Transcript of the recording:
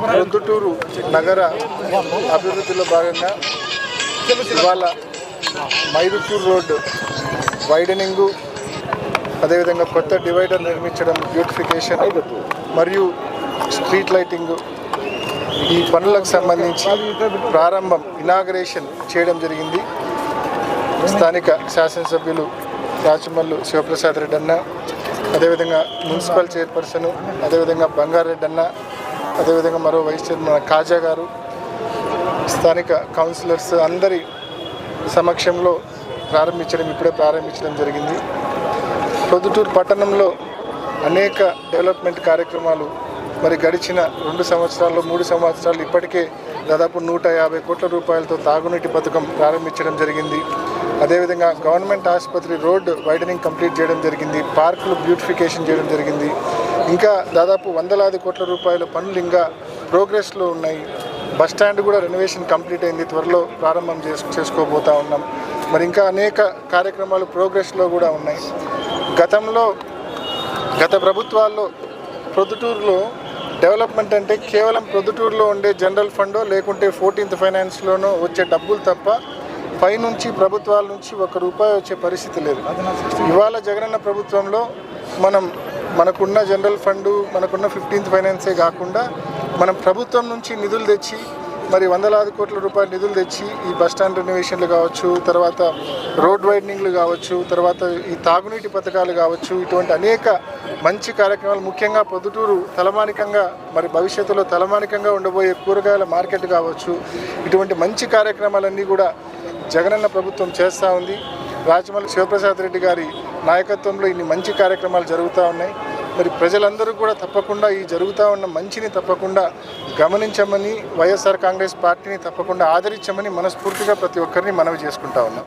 ప్రొద్దుటూరు నగర అభివృద్ధిలో భాగంగా ఇవాళ మైదుకూరు రోడ్డు వైడనింగు అదేవిధంగా కొత్త డివైడర్ నిర్మించడం బ్యూటిఫికేషన్ మరియు స్ట్రీట్ లైటింగ్. ఈ పనులకు సంబంధించి ప్రారంభం ఇనాగరేషన్ చేయడం జరిగింది. స్థానిక శాసనసభ్యులు రాచమల్లు శివప్రసాద్ రెడ్డి అన్న అదేవిధంగా మున్సిపల్ చైర్పర్సన్ అదేవిధంగా బంగారెడ్డి అన్న అదేవిధంగా మరో వైస్ చైర్మన్ కాజా గారు స్థానిక కౌన్సిలర్స్ అందరి సమక్షంలో ప్రారంభించడం ఇప్పుడే ప్రారంభించడం జరిగింది. పొద్దుటూరు పట్టణంలో అనేక డెవలప్మెంట్ కార్యక్రమాలు మరి గడిచిన రెండు సంవత్సరాల్లో మూడు సంవత్సరాలు ఇప్పటికే దాదాపు నూట యాభై కోట్ల రూపాయలతో తాగునీటి పథకం ప్రారంభించడం జరిగింది. అదేవిధంగా గవర్నమెంట్ ఆసుపత్రి రోడ్డు వైడనింగ్ కంప్లీట్ చేయడం జరిగింది. పార్కులు బ్యూటిఫికేషన్ చేయడం జరిగింది. ఇంకా దాదాపు వందలాది కోట్ల రూపాయల పనులు ఇంకా ప్రోగ్రెస్లో ఉన్నాయి. బస్ స్టాండ్ కూడా రెనోవేషన్ కంప్లీట్ అయింది. త్వరలో ప్రారంభం చేసు చేసుకోబోతా ఉన్నాం. మరి ఇంకా అనేక కార్యక్రమాలు ప్రోగ్రెస్లో కూడా ఉన్నాయి. గతంలో గత ప్రభుత్వాల్లో ప్రొద్దుటూరులో డెవలప్మెంట్ అంటే కేవలం ప్రొద్దుటూరులో ఉండే జనరల్ ఫండో లేకుంటే ఫోర్టీన్త్ ఫైనాన్స్లోనో వచ్చే డబ్బులు తప్ప పైనుంచి ప్రభుత్వాల నుంచి ఒక రూపాయి వచ్చే పరిస్థితి లేదు. ఇవాళ జగనన్న ప్రభుత్వంలో మనం మనకున్న జనరల్ ఫండ్ మనకున్న ఫిఫ్టీన్త్ ఫైనాన్సే కాకుండా మనం ప్రభుత్వం నుంచి నిధులు తెచ్చి మరి వందలాది కోట్ల రూపాయల నిధులు తెచ్చి ఈ బస్ స్టాండ్ రెనోవేషన్లు కావచ్చు తర్వాత రోడ్ వైడనింగ్లు కావచ్చు తర్వాత ఈ తాగునీటి పథకాలు కావచ్చు ఇటువంటి అనేక మంచి కార్యక్రమాలు ముఖ్యంగా పొద్దుటూరు తలమానికంగా మరి భవిష్యత్తులో తలమానికంగా ఉండబోయే కూరగాయల మార్కెట్ కావచ్చు ఇటువంటి మంచి కార్యక్రమాలన్నీ కూడా జగనన్న ప్రభుత్వం చేస్తూ ఉంది. రాజమల్లి శివప్రసాద్ రెడ్డి గారి నాయకత్వంలో ఇన్ని మంచి కార్యక్రమాలు జరుగుతూ ఉన్నాయి. మరి ప్రజలందరూ కూడా తప్పకుండా ఈ జరుగుతూ ఉన్న మంచిని తప్పకుండా గమనించమని వైఎస్ఆర్ కాంగ్రెస్ పార్టీని తప్పకుండా ఆదరించమని మనస్ఫూర్తిగా ప్రతి ఒక్కరిని మనవి చేసుకుంటా ఉన్నాం.